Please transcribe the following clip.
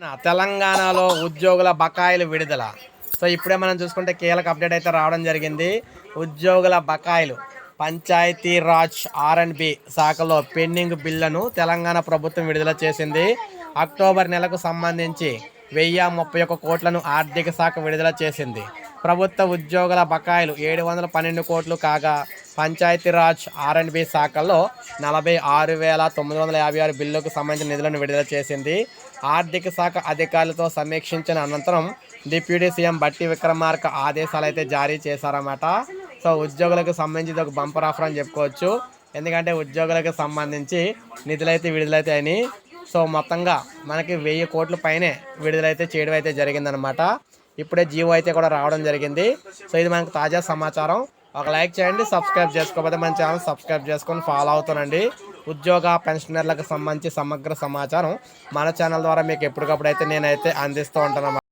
తెలంగాణలో ఉద్యోగుల బకాయిలు విడుదల. సో ఇప్పుడే మనం చూసుకుంటే కీలక అప్డేట్ అయితే రావడం జరిగింది. ఉద్యోగుల బకాయిలు. Panchayat Raj R and B శాఖలో పెండింగ్ బిల్లును తెలంగాణ ప్రభుత్వం విడుదల చేసింది. అక్టోబర్ నెలకు సంబంధించి వెయ్యి ముప్పై ఒక్క కోట్లను ఆర్థిక శాఖ విడుదల చేసింది. ప్రభుత్వ ఉద్యోగుల బకాయిలు ఏడు వందల పన్నెండు కోట్లు కాగా పంచాయతీరాజ్ ఆర్ అండ్ బి శాఖల్లో నలభై ఆరు వేల తొమ్మిది వందల యాభై ఆరు బిల్లుకు సంబంధించిన నిధులను విడుదల చేసింది. ఆర్థిక శాఖ అధికారులతో సమీక్షించిన అనంతరం డిప్యూటీ సీఎం బట్టి విక్రమార్క ఆదేశాలు అయితే జారీ చేశారన్నమాట. సో ఉద్యోగులకు సంబంధించి ఇది ఒక బంపర్ ఆఫర్ అని చెప్పుకోవచ్చు. ఎందుకంటే ఉద్యోగులకు సంబంధించి నిధులైతే విడుదలైతే అని సో మొత్తంగా మనకి వెయ్యి కోట్ల పైనే విడుదలైతే చేయడం అయితే జరిగిందనమాట ఇప్పుడే జీవో అయితే కూడా రావడం జరిగింది. సో ఇది మనకు తాజా సమాచారం. ఒక లైక్ చేయండి సబ్స్క్రైబ్ చేసుకోకపోతే మన ఛానల్ సబ్స్క్రైబ్ చేసుకొని ఫాలో అవుతానండి. ఉద్యోగ పెన్షనర్లకు సంబంధించి సమగ్ర సమాచారం మన ఛానల్ ద్వారా మీకు ఎప్పటికప్పుడు అయితే నేనైతే అందిస్తూ ఉంటాను